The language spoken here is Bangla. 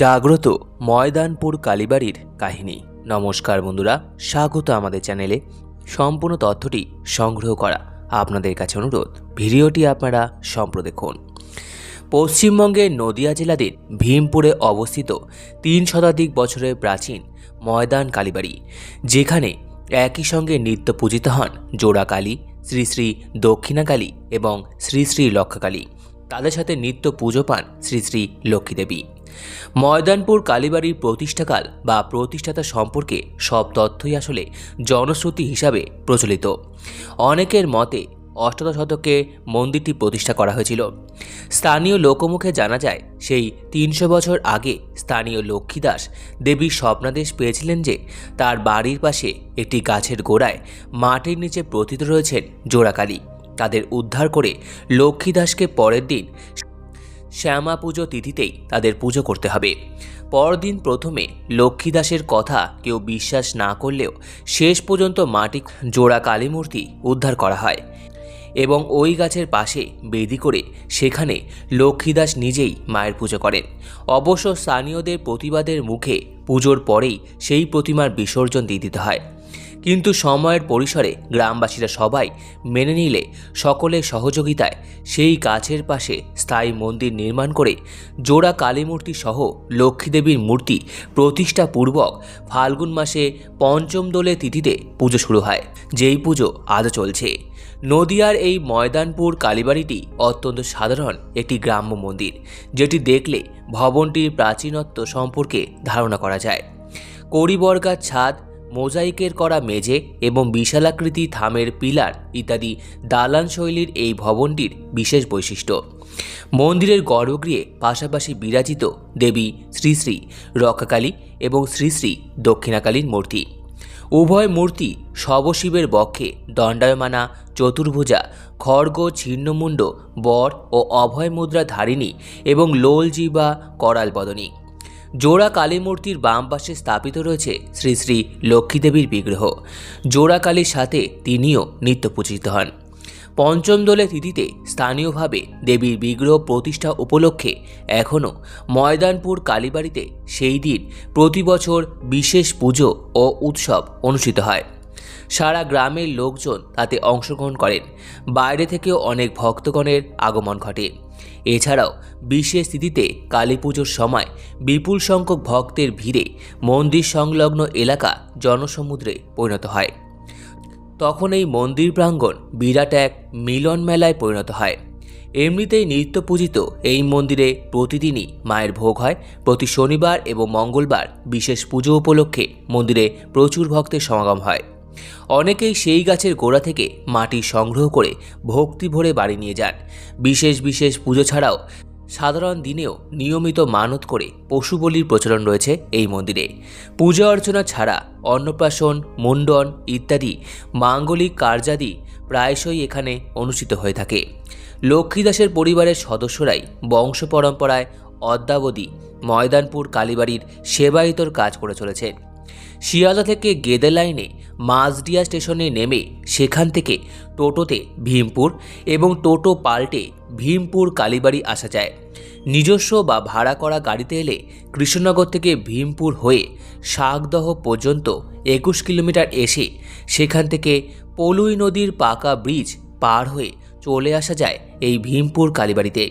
জাগ্রত ময়দানপুর কালীবাড়ির কাহিনী। নমস্কার বন্ধুরা, স্বাগত আমাদের চ্যানেলে। সম্পূর্ণ তথ্যটি সংগ্রহ করা আপনাদের কাছে অনুরোধ। ভিডিওটি আপনারা সম্প্রতি দেখুন। পশ্চিমবঙ্গের নদিয়া জেলাদের ভীমপুরে অবস্থিত তিন শতাধিক বছরের প্রাচীন ময়দান কালীবাড়ি, যেখানে একই সঙ্গে নিত্য পূজিত হন জোড়া কালী শ্রী শ্রী দক্ষিণাকালী এবং শ্রী শ্রী লক্ষাকালী। তাদের সাথে নিত্য পুজো পান শ্রী শ্রী লক্ষ্মীদেবী। ময়দানপুর কালীবাড়ির প্রতিষ্ঠাকাল বা প্রতিষ্ঠাতা সম্পর্কে সব তথ্যই আসলে জনশ্রুতি হিসাবে প্রচলিত। অনেকের মতে অষ্টাদশ শতকে মন্দিরটি প্রতিষ্ঠা করা হয়েছিল। স্থানীয় লোকমুখে জানা যায়, সেই তিনশো বছর আগে স্থানীয় লক্ষ্মীদাস দেবী স্বপ্নাদেশ পেয়েছিলেন যে তার বাড়ির পাশে একটি গাছের গোড়ায় মাটির নিচে প্রথিত রয়েছেন জোড়াকালী। তাদের উদ্ধার করে লক্ষ্মীদাসকে পরের দিন শ্যামা পুজো তিথিতেই তাদের পুজো করতে হবে। পরদিন প্রথমে লক্ষ্মীদাসের কথা কেউ বিশ্বাস না করলেও শেষ পর্যন্ত মাটি জোড়া কালী মূর্তি উদ্ধার করা হয় এবং ওই গাছের পাশে বেদি করে সেখানে লক্ষ্মীদাস নিজেই মায়ের পুজো করেন। অবশ্য স্থানীয়দের প্রতিবাদের মুখে পুজোর পরেই সেই প্রতিমার বিসর্জন দিয়ে দিতে হয়। কিন্তু সময়ের পরিসরে গ্রামবাসীরা সবাই মেনে নিলে সকলের সহযোগিতায় সেই গাছের পাশে স্থায়ী মন্দির নির্মাণ করে জোড়া কালীমূর্তি সহ লক্ষ্মীদেবীর মূর্তি প্রতিষ্ঠাপূর্বক ফাল্গুন মাসে পঞ্চম দোলে তিথিতে পুজো শুরু হয়। যেই পুজো আজও চলছে। নদিয়ার এই ময়দানপুর কালীবাড়িটি অত্যন্ত সাধারণ একটি গ্রাম্য মন্দির, যেটি দেখলে ভবনটির প্রাচীনত্ব সম্পর্কে ধারণা করা যায়। কড়িবর্গার ছাদ মোজাইকের করা মেঝে এবং বিশালাকৃতি থামের পিলার ইত্যাদি দালান শৈলীর এই ভবনটির বিশেষ বৈশিষ্ট্য। মন্দিরের গর্ভগৃহে পাশাপাশি বিরাজিত দেবী শ্রী শ্রী রক্ষাকালী এবং শ্রী শ্রী দক্ষিণাকালীর মূর্তি। উভয় মূর্তি শবশিবের বক্ষে দণ্ডায়মানা, চতুর্ভুজা, খড়গ, ছিন্নমুণ্ড, বর ও অভয় মুদ্রা ধারিণী এবং লোলজি বা করাল বদনী। জোড়া কালী মূর্তির বাম পাশে স্থাপিত রয়েছে শ্রী শ্রী লক্ষ্মীদেবীর বিগ্রহ। জোড়া কালীর সাথে তিনিও নিত্য পূজিত হন। পঞ্চম দোলে তিথিতে স্থানীয়ভাবে দেবীর বিগ্রহ প্রতিষ্ঠা উপলক্ষে এখনও ময়দানপুর কালীবাড়িতে সেই দিন প্রতি বছর বিশেষ পুজো ও উৎসব অনুষ্ঠিত হয়। সারা গ্রামের লোকজন তাতে অংশগ্রহণ করেন। বাইরে থেকেও অনেক ভক্তগণের আগমন ঘটে। এছাড়াও বিশেষ তিথিতে কালী পুজোর সময় বিপুল সংখ্যক ভক্তের ভিড়ে মন্দির সংলগ্ন এলাকা জনসমুদ্রে পরিণত হয়। তখন এই মন্দির প্রাঙ্গণ বিরাট এক মিলন মেলায় পরিণত হয়। এমনিতেই নিত্য পূজিত এই মন্দিরে প্রতিদিনই মায়ের ভোগ হয়। প্রতি শনিবার এবং মঙ্গলবার বিশেষ পুজো উপলক্ষে মন্দিরে প্রচুর ভক্তের সমাগম হয়। অনেকেই সেই গাছের গোড়া থেকে মাটি সংগ্রহ করে ভক্তি ভরে বাড়ি নিয়ে যান। বিশেষ বিশেষ পুজো ছাড়াও সাধারণ দিনেও নিয়মিত মানত করে পশু বলির প্রচলন রয়েছে এই মন্দিরে। পূজা অর্চনা ছাড়া অন্নপ্রাশন মুন্ডন ইত্যাদি মাঙ্গলিক কার্যাদি প্রায়শই এখানে অনুষ্ঠিত হয়ে থাকে। লক্ষ্মীদাসের পরিবারের সদস্যরাই বংশ পরম্পরায় অদ্যাবধি ময়দানপুর কালীবাড়ির সেবায়িতর কাজ করে চলেছে শিয়ালদা থেকে গেদে লাইনে মাঝডিয়া স্টেশনে নেমে সেখান থেকে টোটোতে ভীমপুর এবং টোটো পাল্টে ভীমপুর কালীবাড়ি আসা যায়। নিজস্ব বা ভাড়া করা গাড়িতে এলে কৃষ্ণনগর থেকে ভীমপুর হয়ে শাকদহ পর্যন্ত একুশ কিলোমিটার এসে সেখান থেকে পলুই নদীর পাকা ব্রিজ পার হয়ে চলে আসা যায় এই ভীমপুর কালীবাড়িতে।